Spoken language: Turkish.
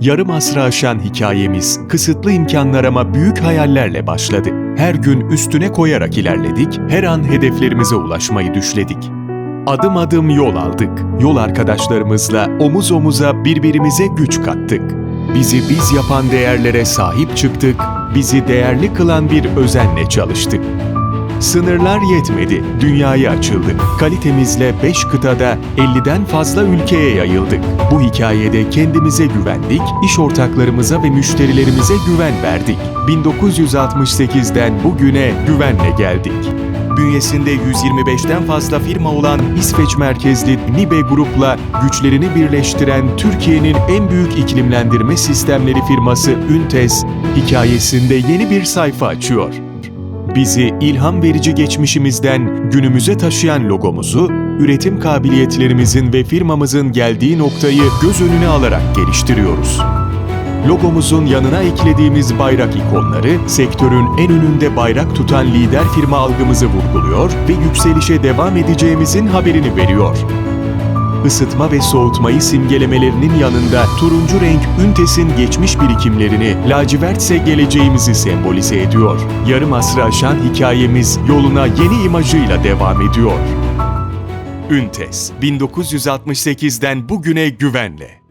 Yarım asrı aşan hikayemiz kısıtlı imkanlar ama büyük hayallerle başladı. Her gün üstüne koyarak ilerledik, her an hedeflerimize ulaşmayı düşledik. Adım adım yol aldık. Yol arkadaşlarımızla omuz omuza birbirimize güç kattık. Bizi biz yapan değerlere sahip çıktık, bizi değerli kılan bir özenle çalıştık. Sınırlar yetmedi, dünyaya açıldık. Kalitemizle 5 kıtada 50'den fazla ülkeye yayıldık. Bu hikayede kendimize güvendik, iş ortaklarımıza ve müşterilerimize güven verdik. 1968'den bugüne güvenle geldik. Bünyesinde 125'ten fazla firma olan İsveç merkezli Nibe Grup'la güçlerini birleştiren Türkiye'nin en büyük iklimlendirme sistemleri firması Üntes, hikayesinde yeni bir sayfa açıyor. Bizi ilham verici geçmişimizden günümüze taşıyan logomuzu, üretim kabiliyetlerimizin ve firmamızın geldiği noktayı göz önüne alarak geliştiriyoruz. Logomuzun yanına eklediğimiz bayrak ikonları, sektörün en önünde bayrak tutan lider firma algımızı vurguluyor ve yükselişe devam edeceğimizin haberini veriyor. Isıtma ve soğutmayı simgelemelerinin yanında turuncu renk Üntes'in geçmiş birikimlerini, lacivertse geleceğimizi sembolize ediyor. Yarım asrı aşan hikayemiz yoluna yeni imajıyla devam ediyor. Üntes, 1968'den bugüne güvenle.